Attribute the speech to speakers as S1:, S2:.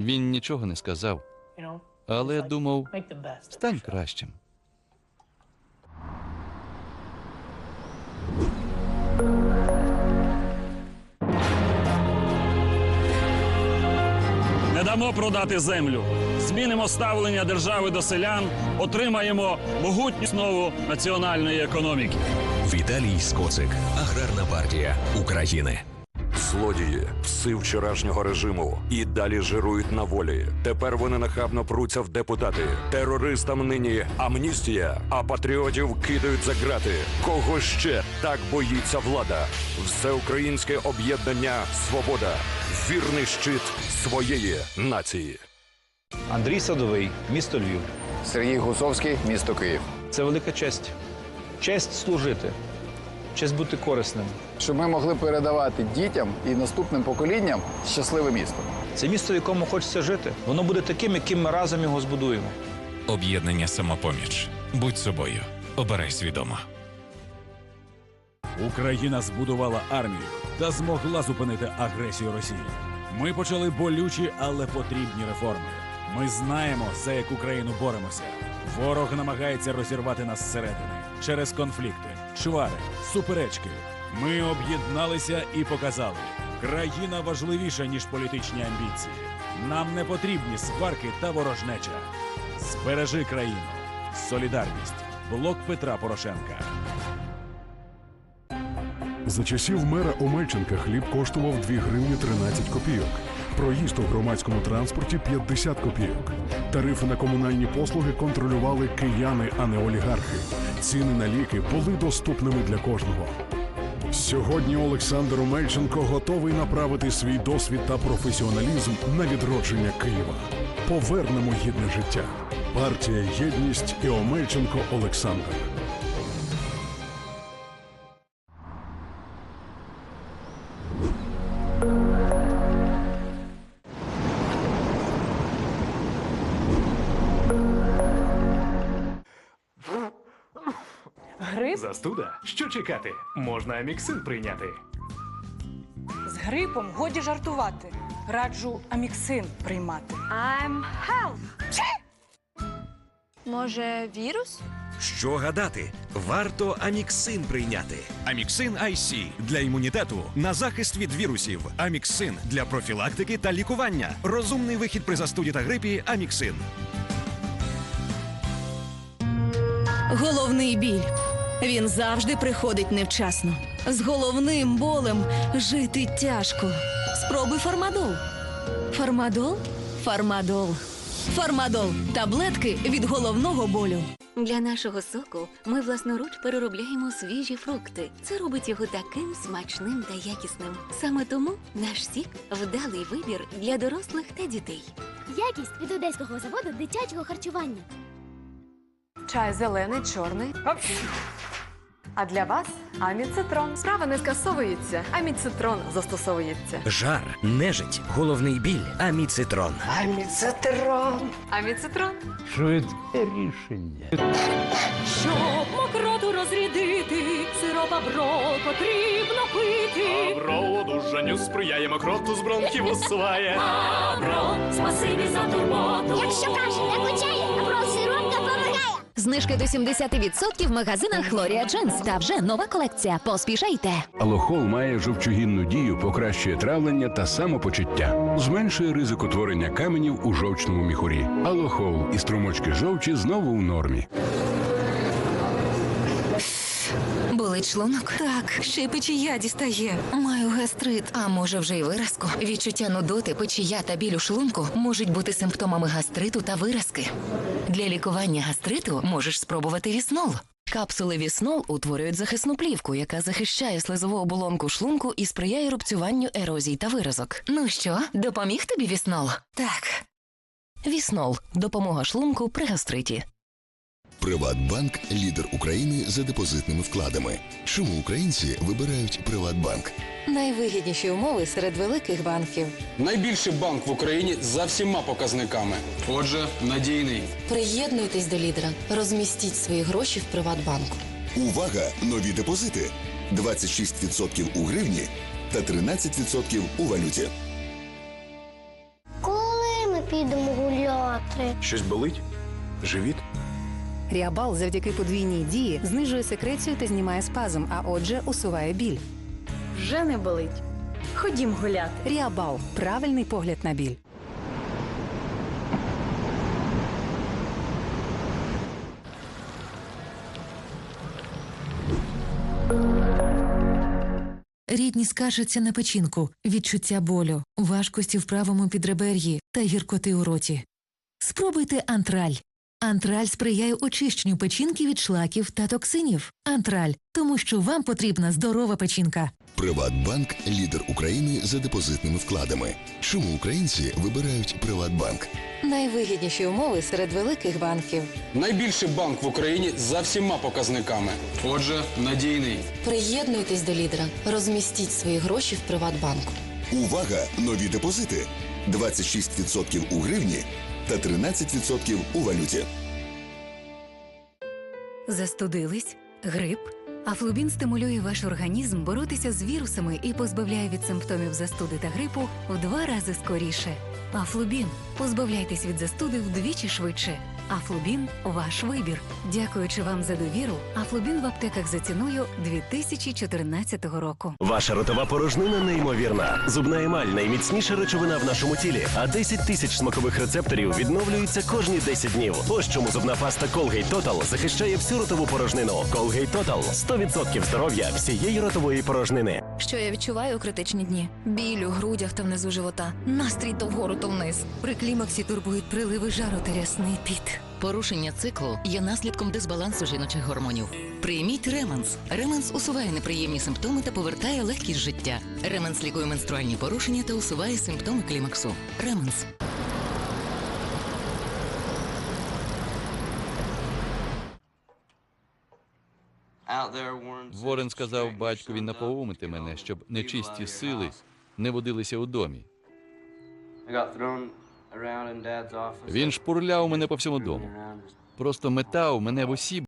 S1: Він нічого не сказав, але думав, стань кращим.
S2: Не дамо продати землю. Змінимо ставлення держави до селян, отримаємо могутню основу національної економіки.
S3: Віталій Скоцик, Аграрна партія України.
S4: Злодії, пси вчорашнього режиму і далі жирують на волі. Тепер вони нахабно пруться в депутати. Терористам нині амністія, а патріотів кидають за грати. Кого ще так боїться влада? Всеукраїнське об'єднання Свобода. Вірний щит своєї нації.
S5: Андрій Садовий, місто Львів.
S6: Сергій Гусовський, місто Київ.
S5: Це велика честь. Честь служити, честь бути корисним.
S6: Щоб ми могли передавати дітям і наступним поколінням щасливе місто.
S5: Це місто, в якому хочеться жити. Воно буде таким, яким ми разом його збудуємо.
S3: Об'єднання самопоміч. Будь собою. Обирай свідомо.
S7: Україна збудувала армію та змогла зупинити агресію Росії. Ми почали болючі, але потрібні реформи. Ми знаємо, за яку країну боремося. Ворог намагається розірвати нас зсередини через конфлікти, чвари, суперечки. Ми об'єдналися і показали, країна важливіша, ніж політичні амбіції. Нам не потрібні сварки та ворожнеча. Збережи країну. Солідарність. Блок Петра Порошенка.
S8: За часів мера Омельченка хліб коштував 2 гривні 13 копійок. Проїзд у громадському транспорті 50 копійок. Тарифи на комунальні послуги контролювали кияни, а не олігархи. Ціни на ліки були доступними для кожного. Сьогодні Олександр Омельченко готовий направити свій досвід та професіоналізм на відродження Києва. Повернемо гідне життя. Партія Єдність і Омельченко Олександр.
S9: Грип
S10: Застуда? Що чекати? Можна аміксин прийняти.
S9: з грипом годі жартувати. Раджу аміксин приймати.
S11: I'm health. Може, вірус?
S3: Що гадати? Варто Аміксин прийняти. Аміксин IC для імунітету на захист від вірусів. Аміксин для профілактики та лікування. Розумний вихід при застуді та грипі. Аміксин.
S12: Головний біль. Він завжди приходить невчасно. З головним болем жити тяжко. Спробуй фармадол. Фармадол? Фармадол. Фармадол таблетки від головного болю.
S11: Для нашого соку ми власноруч переробляємо свіжі фрукти. Це робить його таким смачним та якісним. Саме тому наш сік вдалий вибір для дорослих та дітей.
S13: Якість від одеського заводу дитячого харчування.
S9: Чай зелений, чорний. А для вас аміцитрон. Справа не скасовується. Аміцитрон застосовується.
S3: Жар, нежить, головний біль. Аміцитрон.
S9: Аміцитрон. Аміцитрон.
S5: Швидке рішення.
S12: Щоб мокроту розрядити, сиропа бро потрібно пити.
S10: Бро одужанню сприяє мокроту з бронхів усуває.
S12: Бро, спасибі за турботу.
S13: Якщо кашель не сироп допомагає.
S12: Знижки до 70% в магазинах Глорія Джинс. Та вже нова колекція. Поспішайте.
S8: Алохол має жовчогінну дію, покращує травлення та самопочуття, зменшує ризик утворення каменів у жовчному міхурі. Алохол і струмочки жовчі знову в нормі.
S12: Болить шлунок? Так, ще й печія дістає. Маю гастрит. А може вже й виразку? Відчуття нудоти, печія та біль у шлунку можуть бути симптомами гастриту та виразки. Для лікування гастриту можеш спробувати віснол. Капсули віснол утворюють захисну плівку, яка захищає слизову оболонку шлунку і сприяє рубцюванню ерозій та виразок. Ну що, допоміг тобі віснол? Так. Віснол допомога шлунку при гастриті.
S14: Приватбанк лідер України за депозитними вкладами. Чому українці вибирають Приватбанк?
S12: Найвигідніші умови серед великих банків.
S15: Найбільший банк в Україні за всіма показниками. Отже, надійний.
S12: Приєднуйтесь до лідера. Розмістіть свої гроші в Приватбанку.
S14: Увага! Нові депозити: 26% у гривні та 13% у валюті.
S13: Коли ми підемо гуляти.
S16: Щось болить? Живіт?
S17: Ріабал завдяки подвійній дії знижує секрецію та знімає спазм, а отже, усуває біль.
S18: Вже не болить. Ходім гуляти.
S17: Ріабал правильний погляд на біль.
S12: Рідні скаржаться на печінку, відчуття болю, важкості в правому підребер'ї та гіркоти у роті. Спробуйте антраль. Антраль сприяє очищенню печінки від шлаків та токсинів. Антраль, тому що вам потрібна здорова печінка.
S14: Приватбанк лідер України за депозитними вкладами. Чому українці вибирають Приватбанк?
S12: Найвигідніші умови серед великих банків.
S15: Найбільший банк в Україні за всіма показниками. Отже, надійний.
S19: Приєднуйтесь до лідера. Розмістіть свої гроші в Приватбанку.
S14: Увага! Нові депозити 26% у гривні та 13% у валюті.
S11: Застудились? Грип? Афлубін стимулює ваш організм боротися з вірусами і позбавляє від симптомів застуди та грипу в два рази скоріше. Афлубін. Позбавляйтесь від застуди вдвічі швидше. Афлубін ваш вибір. Дякуючи вам за довіру, Афлубін в аптеках за ціною 2014 року.
S20: Ваша ротова порожнина неймовірна. Зубна емаль найміцніша речовина в нашому тілі, а 10 тисяч смакових рецепторів відновлюються кожні 10 днів. Ось чому зубна паста Colgate Total захищає всю ротову порожнину. Colgate Total – 100% здоров'я всієї ротової порожнини.
S12: Що я відчуваю у критичні дні? Біль у грудях та внизу живота. Настрій то вгору, то вниз.
S11: При клімаксі турбують приливи жару та рясний піт.
S21: Порушення циклу є наслідком дисбалансу жіночих гормонів. Прийміть Ременс. Ременс усуває неприємні симптоми та повертає легкість життя. Ременс лікує менструальні порушення та усуває симптоми клімаксу. Ременс.
S1: Ворен сказав батькові напоумити мене, щоб нечисті сили не водилися у домі. Він шпурляв мене по всьому дому. Просто метав мене в усі